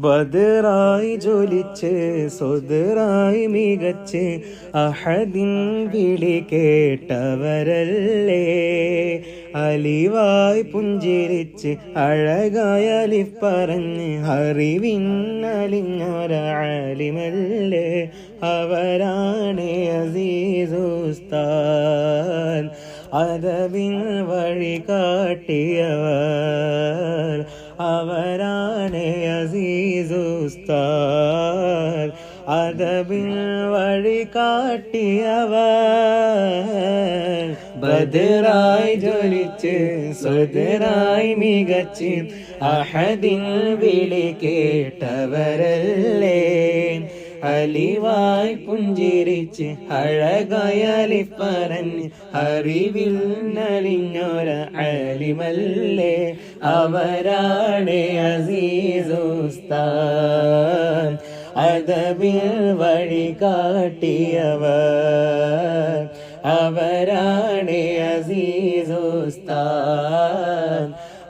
ബദറായി ജോലിച്ച് സ്വതറായി മികച്ച് അഹദിൻ വിളി കേട്ടവരല്ലേ? അലിവായി പുഞ്ചിരിച്ച് അഴകായ അലിഫ് പറഞ്ഞ് അറിവിന്നലിഞ്ഞൊരാലിമല്ലേ അവരാണ് അസീസുസ്താൻ അതവിൻ വഴി കാട്ടിയവർ അവരാണ് അസീസുസ്താൻ. അതബിൽ വഴി കാട്ടിയവർ ബദറായി ജ്വലിച്ച് സ്വതരായി മികച്ച്. അഹദിൻ വിളി കേട്ടവരല്ലേ? അലിവായി പുഞ്ചിരിച്ച് അഴകയലി പറഞ്ഞ് അറിവിൽ നലിഞ്ഞൊര അലിമല്ലേ? അവരാണ് അസീസുസ്താൻ അതബിൽ വഴി കാട്ടിയവർ. അവരാണ് അസീസുസ്താൻ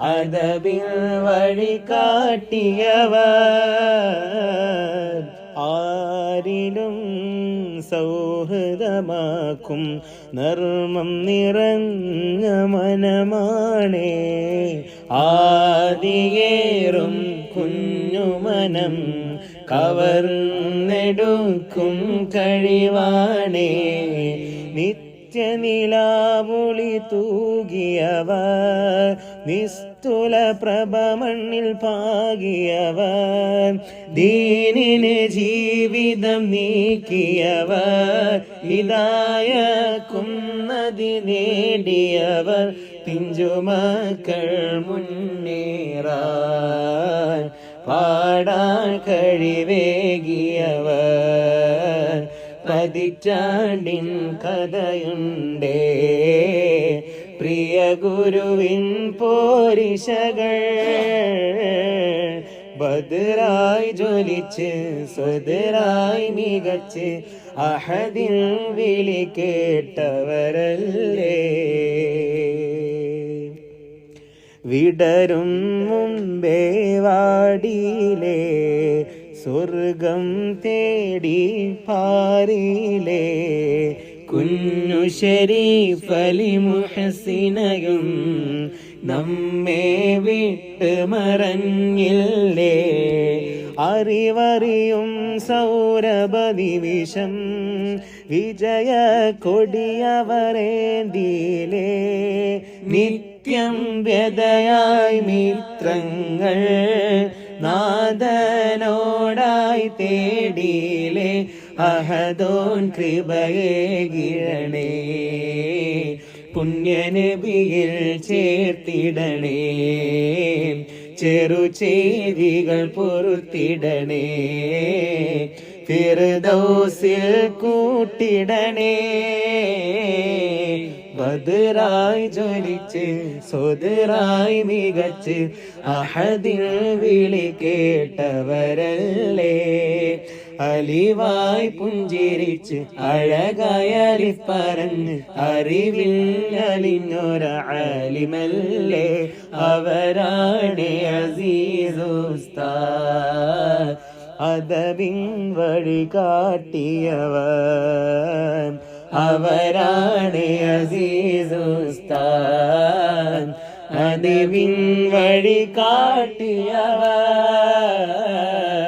അതബിൽ വഴി കാട്ടിയവർ. ആരിലും സൗഹൃദമാക്കും. നർമ്മം നിറഞ്ഞ മനമാണേ. ആദിയേറും കുഞ്ഞുമനം കവർന്നെടുക്കും കഴിവാണേ. നിത്യനിലാവുളി തൂകിയവർ നിസ്തുല പ്രഭ മണ്ണിൽ പാകിയവർ ദീനിന് ജീവിതം നീക്കിയവർ ഇതായ കുന്നതി നേടിയവർ പിഞ്ചുമക്കൾ മുന്നേറാൻ പാടാൻ കഴിവേകിയവർ. പതിറ്റാണ്ടിൻ കഥയുണ്ടേ. പ്രിയ ഗുരുവിൻ പോരിശകൾ ബദറായി ജ്വലിച്ച് സ്വതരായി മികച്ച് അഹദിൽ വിളി കേട്ടവരല്ലേ. വിടരും മുമ്പേ വാടിയിലേ സ്വർഗം തേടി പാറിയിലേ കുഞ്ഞു ശരീഫലി മുഹസിനയും നമ്മെ വിട്ട് മറഞ്ഞില്ലേ? അറിവറിയും സൗരഭനിവിഷം വിജയ കൊടിയവരേന്തിയിലേ നിത്യം വ്യതയായി മിത്രങ്ങൾ നാദനോടായി തേടിയിലേ അഹദോൻ കൃപയെ ഗിരണേ പുണ്യനബിയിൽ ചേർത്തിടണേ. ചെറുചേരികൾ പൊറുത്തിടണേ ഫിർദോസിൽ കൂട്ടിടണേ. ബദറായി ജ്വലിച്ച് സ്വതരായി മികച്ച് അഹദിൽ വിളി കേട്ടവരല്ലേ? അലിവായി പുഞ്ചിരിച്ച് അഴകായലി പറഞ്ഞ് അറിവിൽ അലിഞ്ഞൊര ആലിമല്ലേ? അവരാണ് അസീസോസ്താ അതവിൻ വഴി കാട്ടിയവൻ അവരാണ് അസീസുസ്താൻ. അതിവിൻ വഴി കാട്ടിയവൻ